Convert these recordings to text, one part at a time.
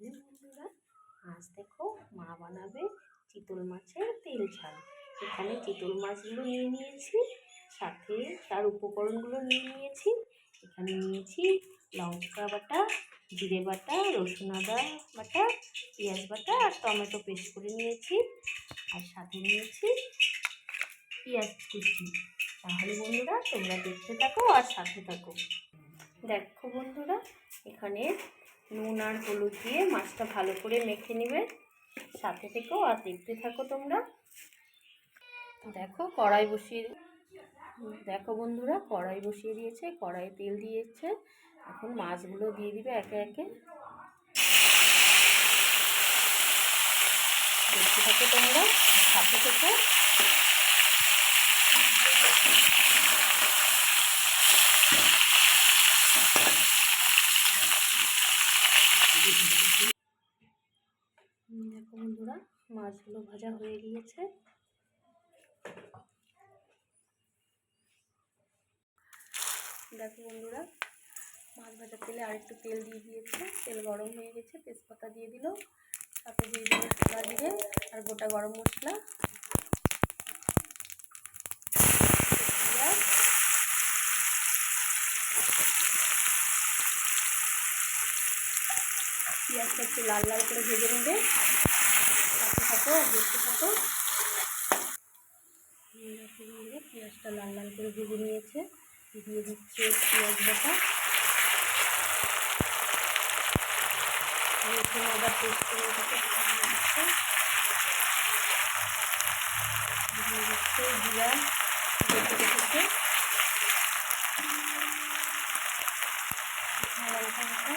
বন্ধুরা। আজ দেখো মা বানাবে চিতল মাছের তেল ঝাল। এখানে চিতল মাছগুলো নিয়ে নিয়েছি, সাথে তার উপকরণগুলো নিয়ে নিয়েছি। এখানে নিয়েছি লঙ্কা বাটা, জিরে বাটা, রসুন আদা বাটা, পেঁয়াজ বাটা আর টমেটো পেস্ট করে নিয়েছি। আর সাথে নিয়েছি পেঁয়াজ কুচি। তাহলে বন্ধুরা তোমরা দেখতে থাকো আর সাথে থাকো। দেখো বন্ধুরা, এখানে নুন আর হলুদ দিয়ে মাছটা ভালো করে মেখে নেবে। সাথে থেকেও আর দেখতে থাকো তোমরা। দেখো কড়াই বসিয়ে দেখো বন্ধুরা, কড়াই বসিয়ে দিয়েছে কড়াই তেল দিয়েছে। এখন মাছগুলো দিয়ে দিবে একে একে। দেখতে থাকো তোমরা, সাথে থেকে। দেখো বন্ধুরা, মাছগুলো ভাজা হয়ে গিয়েছে। দেখো বন্ধুরা, মাছ ভাজার তেলে আরেকটু তেল দিয়ে দিয়েছে। তেল গরম হয়ে গেছে, তেজপাতা দিয়ে দিল সাথে দিয়ে দিল জিরে আর গোটা গরম মশলা পেঁয়াজ পেঁয়াজটা একটু লাল লাল করে ভেজে নেবে। সাথে থাকো দেখতে থাকো। পেঁয়াজটা লাল লাল করে ভেজে নিয়েছে। দিয়ে দিচ্ছে পেঁয়াজ বাটা। জিরা রেখেছে লঙ্কা বাটা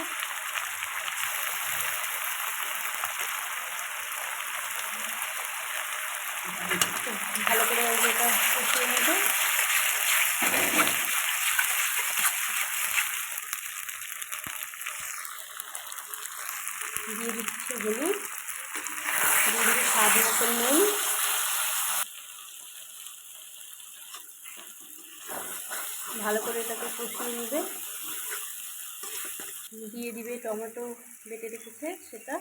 ভালো করে এটা কষিয়ে নেবে। দিয়ে দিচ্ছে হলুদ। দিয়ে স্বাদ মতো নুন। ভালো করে এটাকে কষিয়ে নেবে। দিয়ে দিবে টমেটো বেটে রেখেছে সেটা।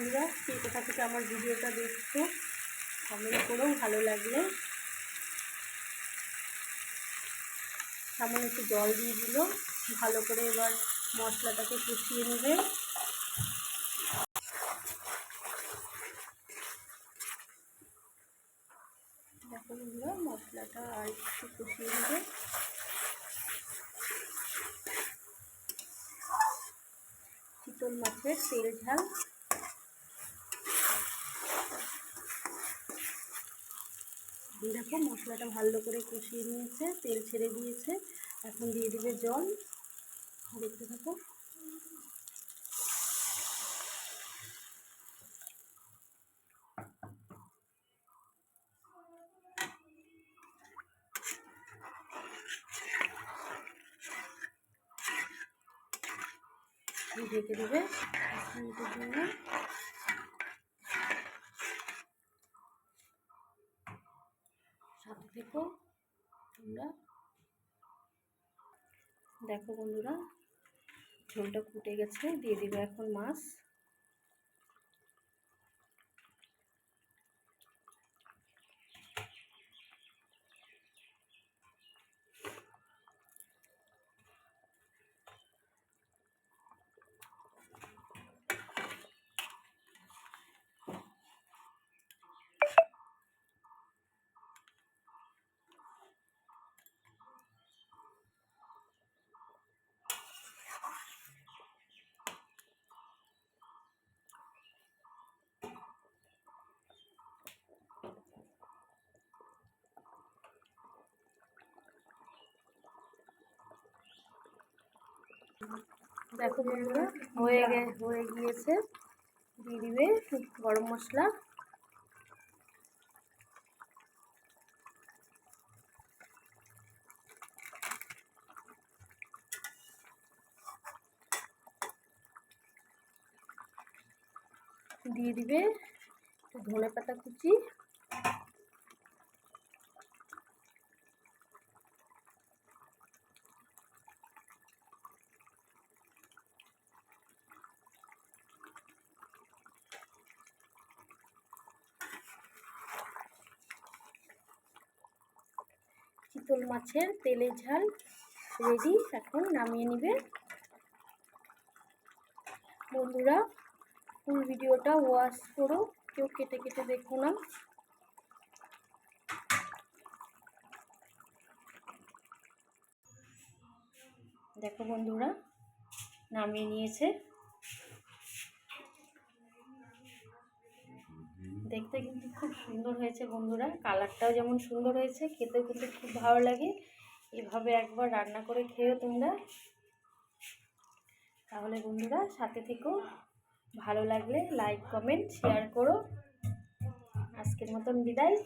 বন্ধুরা কে কোথা থেকে আমার ভিডিওটা দেখছ। কমেন্ট করেও ভালো লাগলে। সামান্য একটু জল দিয়ে দিল। ভালো করে এবার মশলাটাকে কষিয়ে নেবে। মশলাটা আর একটু কষিয়ে নেবে। চিতল মাছের তেল ঝাল। দেখো মশলাটা ভালো করে কষিয়ে নিয়েছে, তেল ছেড়ে দিয়েছে, এখন দিয়ে দিবে জল। দেখতে থাকো। ঢেকে দেবে। সাথে থেকো তোমরা দেখো বন্ধুরা ঝোলটা ফুটে গেছে দিয়ে দিবে এখন মাছ। দেখো বন্ধুরা, হয়ে গে, হয়ে গিয়েছে। দিয়ে দিবে গরম মশলা। দিয়ে দিবে ধনে পাতা কুচি। চিতল মাছের তেলের ঝাল রেডি, এখন নামিয়ে নিবে। বন্ধুরা, ফুল ভিডিওটা ওয়াশ করো, কেউ কেটে কেটে দেখো না। দেখো বন্ধুরা, নামিয়ে নিয়েছে। দেখতে কিন্তু খুব সুন্দর হয়েছে বন্ধুরা। কালারটাও যেমন সুন্দর হয়েছে, খেতেও কিন্তু খুব ভালো লাগে। এভাবে একবার রান্না করে খেয়েও তোমরা তাহলে বন্ধুরা সাথে থেকেও ভালো লাগলে লাইক কমেন্ট শেয়ার করো। আজকের মতন বিদায়।